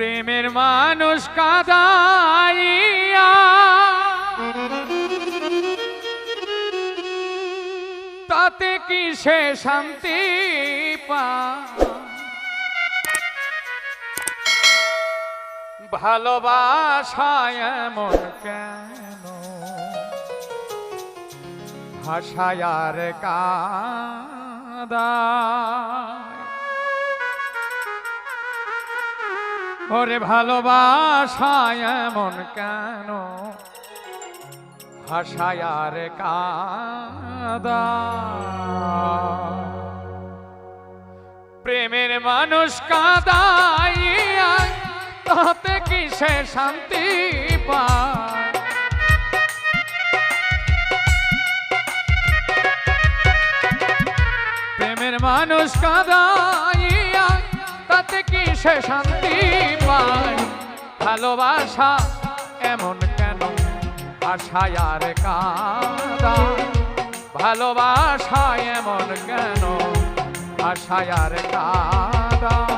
প্রেমের মানুষ কাদাইয়া। তাতে কি সে শান্তি পা? ভালোবাসায় এমন কেন? ভাষায়ার কাদায় ওরে ভালোবাসায় এমন কেন? ভাষায়ার কাদা। প্রেমের মানুষ কাদাইয়া তাতে কি সে শান্তি পায়? প্রেমের মানুষ কাদাইয়া তাতে কি সে শান্তি পায়, ভালোবাসা এমন কেন? আশায় আর কাদা, ভালোবাসা এমন কেন? আশায় আর কাদা।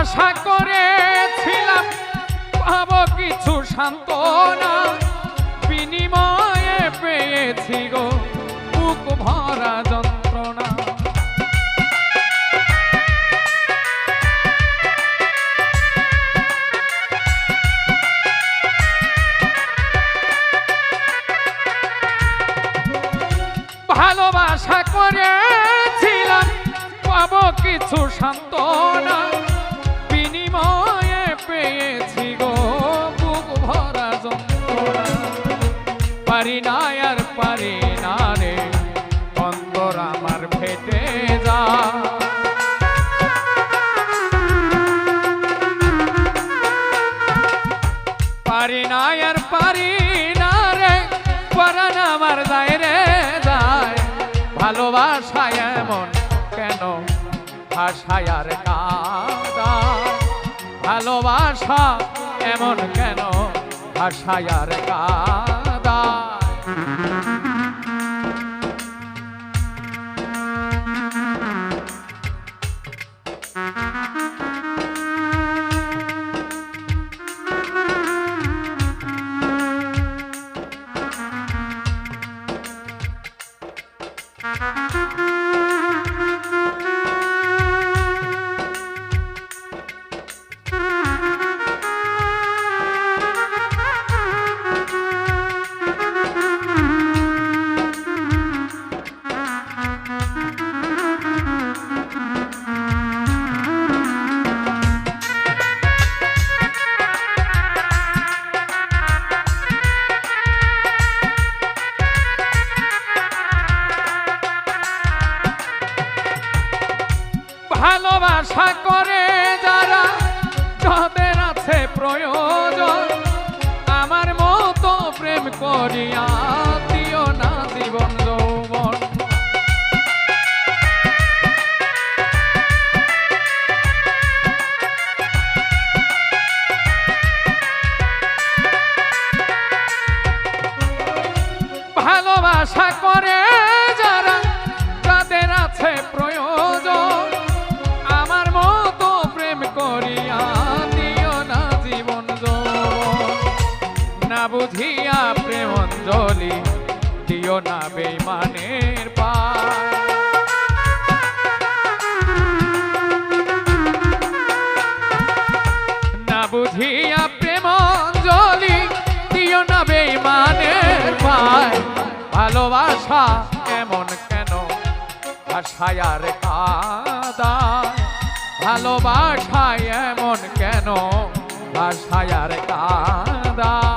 ভালোবাসা করেছিলাম পাবো কিছু সান্ত্বনা। বিনিময়ে পেয়েছি গো বুক ভরা পারি পারি না রে পরান আমার যায় রে যায়। ভালোবাসায় এমন কেন ভাষায় আর কাদা? ভালোবাসা এমন কেন ভাষায় কাদা? না বুঝিয়া প্রেম অঞ্জলি দিও না বেমানের পায় না বুঝিয়া প্রেম অঞ্জলি দিও না বেমানের পায় ভালোবাসা এমন কেন? ভাষায় আর কাদা। ভালোবাসায় এমন কেন? ভাষায় আর কাদা।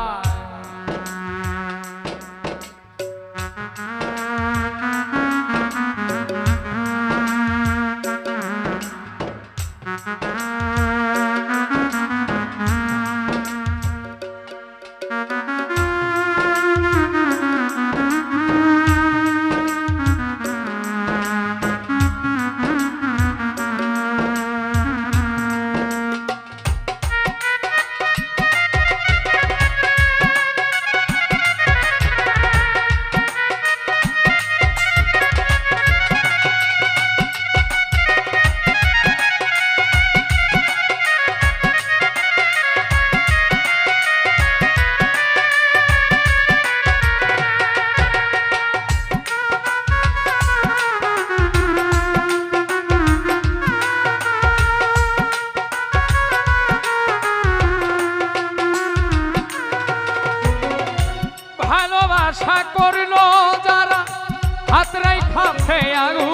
করল যারা হাত রেখা খেয়ারু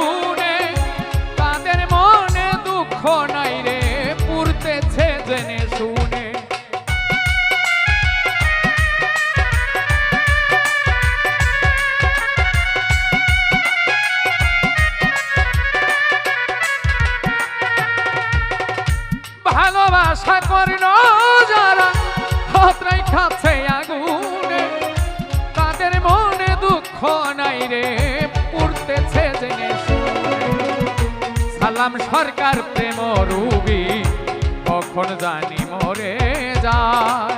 সালাম সরকার প্রেম রুগী, কখন জানি মরে যায়?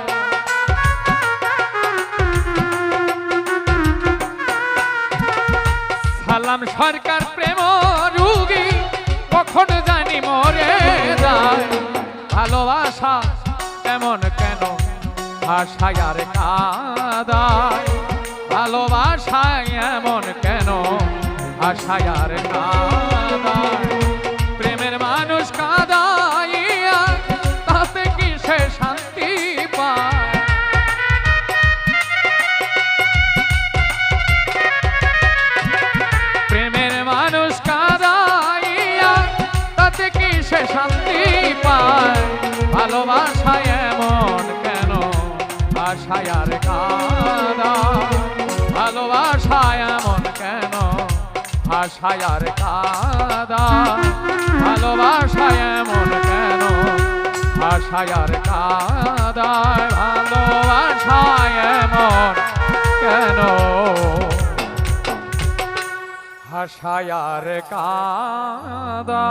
সালাম, সরকার প্রেম রুগী, কখন জানি মরে যায়? ভালোবাসা এমন কেন? ভাষায় আর কাদায়। ভালোবাসায় এমন কেন? ভাষায় আর কাদায়। আর কাদা। ভালোবাসায় এমন কেন? আর কাদা। ভালোবাসায় এমন কেন? আর কাদায় ভালোবাসায় এমন কেন? হাসায়ার কাদা।